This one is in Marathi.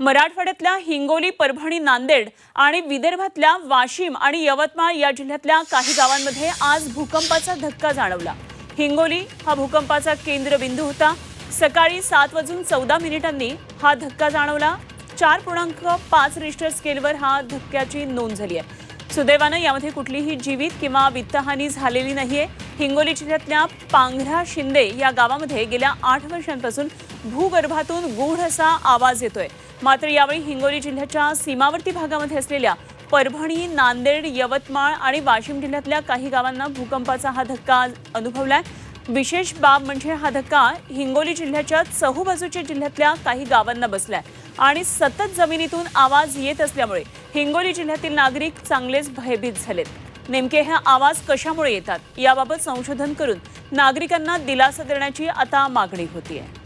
मराठवाड्यातल्या हिंगोली परभणी नांदेड आणि विदर्भातल्या वाशिम आणि यवतमाळ या जिल्ह्यातल्या काही गावांमध्ये आज भूकंपाचा धक्का जाणवला. हिंगोली हा भूकंपाचा केंद्रबिंदू होता. सकाळी सात वाजून चौदा मिनिटांनी हा धक्का जाणवला. चार पूर्णांक पाच रिस्टर स्केलवर हा धक्क्याची नोंद झाली आहे. सुदैवानं यामध्ये कुठलीही जीवित किंवा वित्तहानी झालेली नाहीये. हिंगोली जिल्ह्यातल्या पांघरा शिंदे या गावामध्ये गेल्या आठ वर्षांपासून भूगर्भातून गूढ असा आवाज येतोय. मात्र यावेळी हिंगोली जिल्ह्याच्या सीमावर्ती भागामध्ये असलेल्या परभणी नांदेड यवतमाळ आणि वाशिम जिल्ह्यातल्या काही गावांना भूकंपाचा हा धक्का अनुभवलाय. विशेष बाब म्हणजे हा धक्का हिंगोली जिल्ह्याच्या चहूबाजूच्या जिल्ह्यातल्या काही गावांना बसलाय आणि सतत जमिनीतून आवाज येत असल्यामुळे हिंगोली जिल्ह्यातील नागरिक चांगलेच भयभीत झालेत. नेमके हे आवाज कशामुळे येतात? याबाबत संशोधन करून नागरिकांना दिलासा देण्याची आता मागणी होती आहे